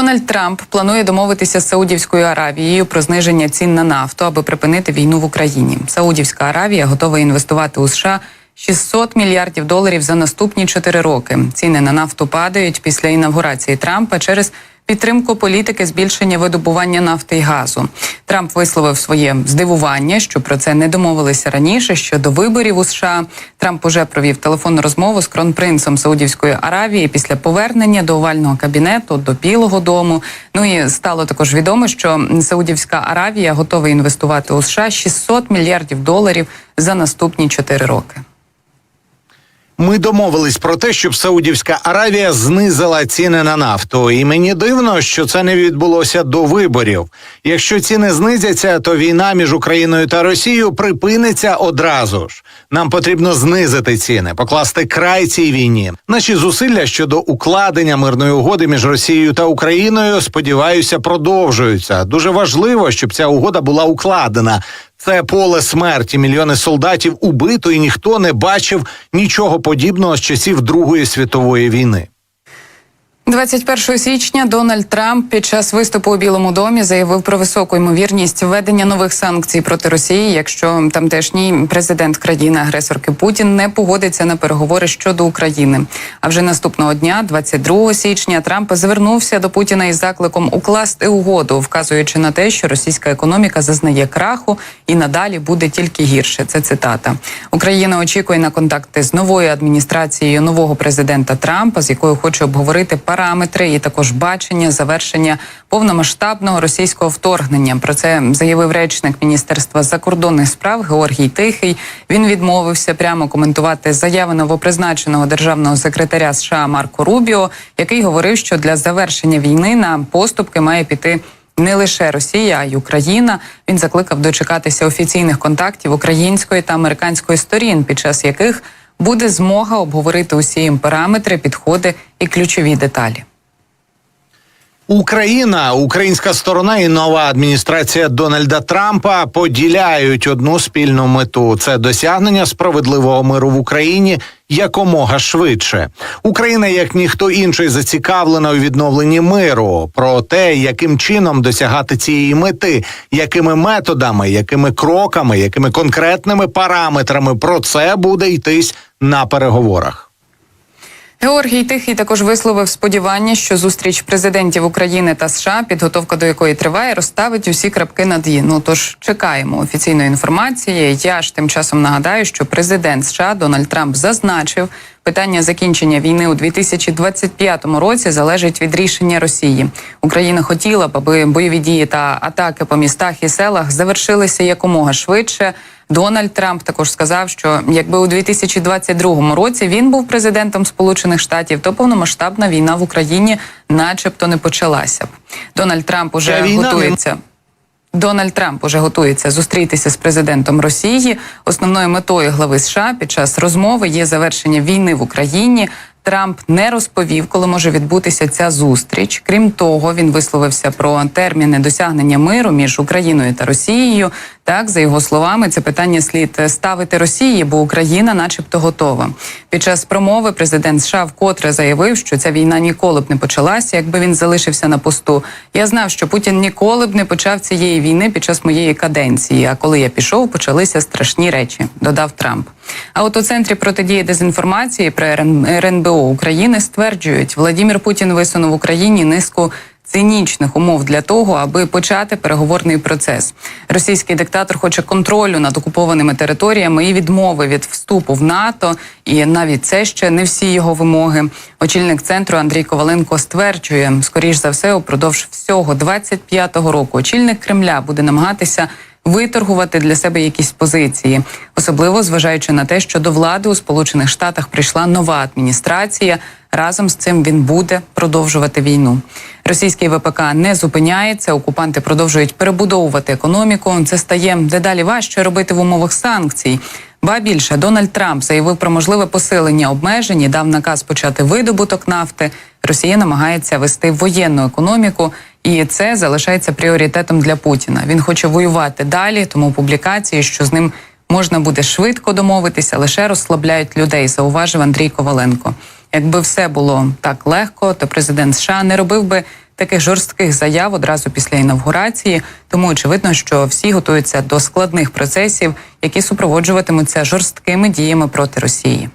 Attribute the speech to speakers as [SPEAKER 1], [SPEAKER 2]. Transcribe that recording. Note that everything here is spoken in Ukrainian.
[SPEAKER 1] Дональд Трамп планує домовитися з Саудівською Аравією про зниження цін на нафту, аби припинити війну в Україні. Саудівська Аравія готова інвестувати у США 600 мільярдів доларів за наступні 4 роки. Ціни на нафту падають після інавгурації Трампа через підтримку політики збільшення видобування нафти і газу. Трамп висловив своє здивування, що про це не домовилися раніше. Щодо виборів у США Трамп уже провів телефонну розмову з кронпринцем Саудівської Аравії після повернення до овального кабінету до Білого Дому. Ну і стало також відомо, що Саудівська Аравія готова інвестувати у США 600 мільярдів доларів за наступні 4 роки.
[SPEAKER 2] Ми домовились про те, щоб Саудівська Аравія знизила ціни на нафту, і мені дивно, що це не відбулося до виборів. Якщо ціни знизяться, то війна між Україною та Росією припиниться одразу ж. Нам потрібно знизити ціни, покласти край цій війні. Наші зусилля щодо укладення мирної угоди між Росією та Україною, сподіваюся, продовжуються. Дуже важливо, щоб ця угода була укладена. Це поле смерті. Мільйони солдатів убито, і ніхто не бачив нічого подібного з часів Другої світової війни.
[SPEAKER 1] 21 січня Дональд Трамп під час виступу у Білому домі заявив про високу ймовірність введення нових санкцій проти Росії, якщо тамтешній президент країни-агресорки Путін не погодиться на переговори щодо України. А вже наступного дня, 22 січня, Трамп звернувся до Путіна із закликом укласти угоду, вказуючи на те, що російська економіка зазнає краху і надалі буде тільки гірше. Це цитата. Україна очікує на контакти з новою адміністрацією нового президента Трампа, з якою хоче обговорити параметри і також бачення завершення повномасштабного російського вторгнення. Про це заявив речник міністерства закордонних справ Георгій Тихий. Він відмовився прямо коментувати заяви новопризначеного державного секретаря США Марко Рубіо, який говорив, що для завершення війни на поступки має піти. Не лише Росія, а й Україна. Він закликав дочекатися офіційних контактів української та американської сторін, під час яких буде змога обговорити усі їм параметри, підходи і ключові деталі.
[SPEAKER 2] Україна, українська сторона і нова адміністрація Дональда Трампа поділяють одну спільну мету: це досягнення справедливого миру в Україні якомога швидше. Україна, як ніхто інший, зацікавлена у відновленні миру. Про те, яким чином досягати цієї мети, якими методами, якими кроками, якими конкретними параметрами про це буде йтись на переговорах.
[SPEAKER 1] Георгій Тихий також висловив сподівання, що зустріч президентів України та США, підготовка до якої триває, розставить усі крапки над «і». Ну тож чекаємо офіційної інформації. Я ж тим часом нагадаю, що президент США Дональд Трамп зазначив, питання закінчення війни у 2025 році залежить від рішення Росії. Україна хотіла б, аби бойові дії та атаки по містах і селах завершилися якомога швидше. Дональд Трамп також сказав, що якби у 2022 році він був президентом Сполучених Штатів, то повномасштабна війна в Україні, начебто, не почалася б. Дональд Трамп уже
[SPEAKER 2] війна
[SPEAKER 1] готується. Дональд Трамп уже готується зустрітися з президентом Росії. Основною метою глави США під час розмови є завершення війни в Україні. Трамп не розповів, коли може відбутися ця зустріч. Крім того, він висловився про терміни досягнення миру між Україною та Росією. Так, за його словами, це питання слід ставити Росії, бо Україна, начебто, готова. Під час промови президент США вкотре заявив, що ця війна ніколи б не почалася, якби він залишився на посту. Я знав, що Путін ніколи б не почав цієї війни під час моєї каденції. А коли я пішов, почалися страшні речі. Додав Трамп. А от у центрі протидії дезінформації при РНБО України стверджують, Владимир Путін висунув Україні низку цинічних умов для того, аби почати переговорний процес. Російський диктатор хоче контролю над окупованими територіями і відмови від вступу в НАТО. І навіть це ще не всі його вимоги. Очільник центру Андрій Коваленко стверджує, скоріш за все, упродовж всього 25-го року очільник Кремля буде намагатися виторгувати для себе якісь позиції, особливо зважаючи на те, що до влади у Сполучених Штатах прийшла нова адміністрація. Разом з цим він буде продовжувати війну. Російський ВПК не зупиняється. Окупанти продовжують перебудовувати економіку. Це стає дедалі важче робити в умовах санкцій. Ба більше Дональд Трамп заявив про можливе посилення обмежень і дав наказ почати видобуток нафти. Росія намагається вести воєнну економіку, і це залишається пріоритетом для Путіна. Він хоче воювати далі, тому публікації, що з ним можна буде швидко домовитися, лише розслабляють людей. Зауважив Андрій Коваленко. Якби все було так легко, то президент США не робив би таких жорстких заяв одразу після інавгурації. Тому очевидно, що всі готуються до складних процесів, які супроводжуватимуться жорсткими діями проти Росії.